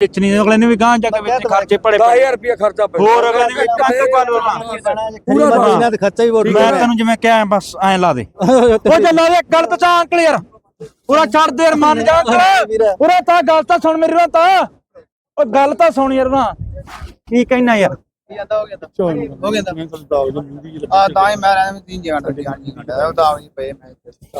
ਵੇਚਣੀ ਅਗਲੇ ਨੇ ਵੀ ਗਾਂ ਜਾ ਕੇ ਵੇਚ ਖਰਚੇ ਪੜੇ 10000 ਰੁਪਏ ਖਰਚਾ ਪੈ ਹੋਰ ਅਗਲੇ ਨੇ ਵੀ ਕੰਨ ਲਵਾਂ ਪੂਰਾ ਮਹੀਨਾ ਤੇ ਖਰਚਾ ਹੀ ਬਹੁਤ ਮੈਂ ਤੈਨੂੰ ਜਿਵੇਂ ਕਿਹਾ ਬਸ ਐ ਲਾ ਦੇ। ਉਹ ਜੇ ਲਾ ਦੇ ਗੱਲ ਤਾਂ ਕਲੀਅਰ ਪੂਰਾ ਛੱਡ ਦੇ ਯਾਰ ਮੰਨ ਜਾ ਅੰਕਲ ਪੂਰਾ ਤਾਂ ਗੱਲ ਤਾਂ ਸੁਣ ਮੇਰੀ ਨਾ ਤਾਂ। ਉਹ ਗੱਲ ਤਾਂ ਸੁਣ ਯਾਰ ਨਾ। ਕੀ ਕਹਿਣਾ ਯਾਰ? ਜਾਂਦਾ ਹੋ ਗਿਆ ਤਾਂ। ਹੋ ਗਿਆ ਤਾਂ ਆ। ਤਾਂ ਹੀ ਮੈਂ ਰਹਿਣਾ ਤਿੰਨ ਜਗ੍ਹਾ ਤੇ ਹਾਂਜੀ ਘੰਟਾ ਉਹ ਤਾਂ ਵੀ ਪਏ ਮੈਂ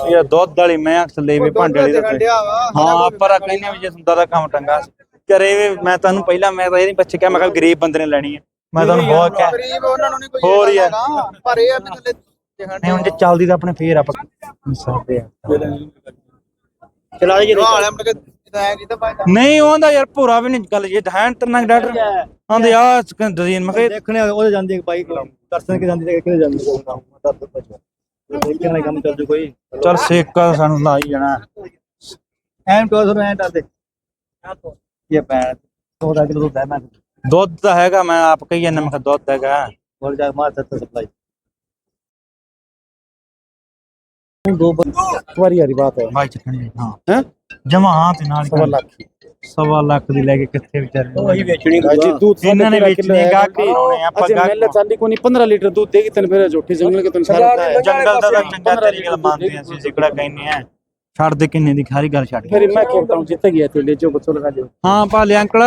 ਇਹ ਦੁੱਧ ਵਾਲੀ ਮੈਂ ਲੈ ਵੀ ਭਾਂਡੇ ਵਾਲੀ ਹਾਂ ਪਰ ਕਹਿੰਦੇ ਵੀ ਜੇ ਹੁੰਦਾ ਦਾ ਕੰਮ ਟੰਗਾ ਕਰੇ ਵੀ ਮੈਂ ਤੁਹਾਨੂੰ ਪਹਿਲਾਂ ਮੈਂ ਤਾਂ ਇਹ ਨਹੀਂ ਪੁੱਛ ਕੇ ਮੈਂ ਕਿਹਾ ਗਰੀਬ ਬੰਦੇ ਨੇ ਲੈਣੀ ਹੈ। ਮੈਂ ਤੁਹਾਨੂੰ ਬਹੁਤ ਕਿਹਾ ਗਰੀਬ ਉਹਨਾਂ ਨੂੰ ਨਹੀਂ ਕੋਈ ਹੋਰ ਯਾਰ। ਹੈਗਾ, ਪਰ ਇਹ ਆ ਵੀ ਥੱਲੇ ਨਹੀਂ ਹੁਣ ਜੇ ਚੱਲਦੀ ਤਾਂ ਆਪਣੇ ਫੇਰ ਆਪਾਂ ਸਕਦੇ ਆ। ਚਲਾ ਜੀ ਵਾਲੇ ਮੁੜ ਕੇ ਜਿੱਦਾਂ ਐ ਕੀਤਾ ਬਾਈ ਨਹੀਂ ਉਹਦਾ ਯਾਰ ਭੂਰਾ ਵੀ ਨਹੀਂ ਗੱਲ ਜੇ ਹੈਨ ਤਰਨਾ ਡਾਕਟਰ। ਆਂਦੇ ਆ ਦਜ਼ੀਨ ਮੈਂ ਕਿਹਾ ਦੇਖਣੇ ਉਹਦੇ ਜਾਂਦੀ ਇੱਕ ਬਾਈਕ ਦਰਸ਼ਨ ਕੇ ਜਾਂਦੀ ਤੇ ਕਿਹਦੇ ਜਾਂਦੀ ਦੇਖਣ ਵਾਲਾ ਕੰਮ ਚੱਲ ਜੂ ਕੋਈ। ਚੱਲ ਸੇਕਾ ਸਾਨੂੰ ਲਾ ਹੀ ਜਾਣਾ। ਐਂ ਟੋ ਸਰ ਐਂ ਟਰਦੇ ਇਹ ਪੈਣ ਉਹਦਾ ਕਿਲੋ ਦੁੱਧ ਹੈ ਮੈਂ ਦੁੱਧ ਤਾਂ ਹੈਗਾ ਮੈਂ ਆਪ ਕਹੀ ਜਾਂਦਾ ਮੈਂ ਕਿਹਾ ਦੁੱਧ ਹੈਗਾ ਬੋਲ ਜਾ ਮਾਰ ਸੱਤ ਸਪਲਾਈ ਦੋ ਵਾਰੀ ਯਾਰੀ ਬਾਤ ਹੈ ਬਾਈ ਚੱਕਣੀ ਹਾਂ ਹੈ ਜਮਾ ਹਾਂ ਤੇ ਨਾਲ ਸਵਾ ਲੱਖ ਸਵਾ ਲੱਖ ਦੀ ਲੈ ਕੇ ਕਿੱਥੇ ਵਿਚਾਰੇ ਉਹੀ ਵੇਚਣੀ जी दूध ਇਹਨਾਂ ਨੇ ਵੇਚਣੀ ਗਾਹਕ ਹੀ ਹੋਣੇ ਆਪਾਂ अच्छा ਗਾਹਕ मेले चाली को नहीं 15 लीटर दूध देगी तन फिर झूठी जंगल के तन सारा ਜੰਗਲ ਦਾ ਤਾਂ ਚੰਗਾ ਤੇਰੀ ਗੱਲ ਮੰਨਦੇ ਆ ਅਸੀਂ ਸਿਕੜਾ ਕਹਿੰਦੇ ਆ ਛੱਡ ਦੇ ਕਿੰਨੇ ਦੀ ਖਾਰੀ ਗੱਲ ਛੱਡ फिर मैं खेलता हूँ जीत गया थे ले जो बच्चों लगा जो ਹਾਂ ਭਾਲੇ ਅੰਕਲ